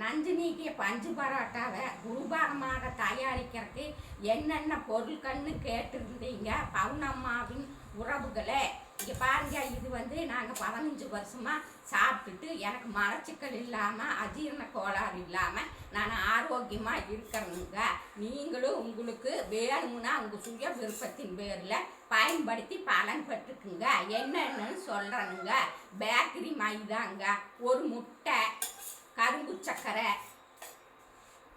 நஞ்சு நீக்கிய பஞ்சு பரோட்டாவை குருபாகமாக தயாரிக்கிறதுக்கு என்னென்ன பொருட்கள்னு கேட்டிருந்தீங்க? பவுனம்மாவின் உறவுகளே. இங்கே பாருங்க இது வந்து நாங்கள் பதினஞ்சு வருஷமாக சாப்பிட்டுட்டு எனக்கு மலச்சிக்கல் இல்லாமல் அஜீரண கோளாறு இல்லாமல் நான் ஆரோக்கியமாக இருக்கிறேனுங்க. நீங்களும் உங்களுக்கு வேணும்னா உங்கள் சுய விருப்பத்தின் பேரில் பயன்படுத்தி பலன் பெற்றுக்குங்க. என்னென்னு சொல்கிறேனுங்க பேக்கரி மைதாங்க. ஒரு முட்டை கரும்பு சக்கரை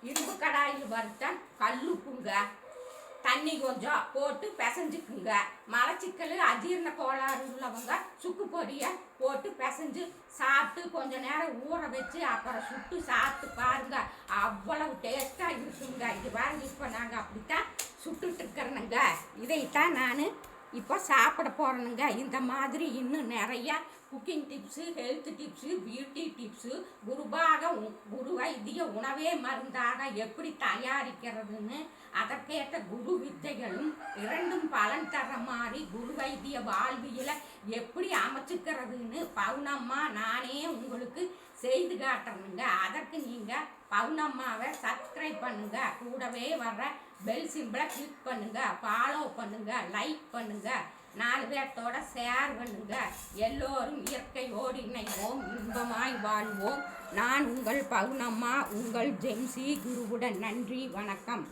இரும்பு கடாயில் வறுத்த கல்லுப்புங்க தண்ணி கொஞ்சம் போட்டு பிசைஞ்சுக்குங்க மலச்சிக்கல் அஜீரண கோளாறு உள்ளவங்க சுக்கு பொடியை போட்டு பிசைஞ்சு சாப்பிட்டு கொஞ்ச நேரம் ஊற வச்சு அப்புறம் சுட்டு சாப்பிட்டு பாருங்க. அவ்வளவு டேஸ்ட்டாக இருக்குங்க. இது பாருங்க இப்போ நாங்கள் அப்படித்தான் சுட்டுட்டு இருக்கிறனுங்க. இதைத்தான் நான் இப்போ சாப்பிட போகிறேனுங்க இந்த மாதிரி இன்னும் நிறையா cooking tips health tips beauty tips குருபாக உ- குரு வைத்திய உணவே மருந்தாக எப்படி தயாரிக்கிறதுன்னு அதற்கேற்ற குரு வித்தைகளும் இரண்டும் பலன் தர மாதிரி குரு வைத்திய வாழ்வியலை எப்படி அமைச்சுக்கிறதுன்னு பவுனம்மா நானே உங்களுக்கு செய்து காட்டுறேனுங்க அதற்கு நீங்கள் பவுனம்மாவை சப்ஸ்கிரைப் பண்ணுங்க. கூடவே வர்ற பெல் சிம்பிளை கிளிக் பண்ணுங்க. ஃபாலோ பண்ணுங்க. லைக் பண்ணுங்க. நாலு பேர்த்தோட ஷேர் பண்ணுங்க. எல்லோரும் இயற்கையோடு இணைவோம். இன்பமாய் வாழ்வோம். நான் உங்கள் பவுனம்மா உங்கள் ஜெம்சி குருவுடன். நன்றி வணக்கம்.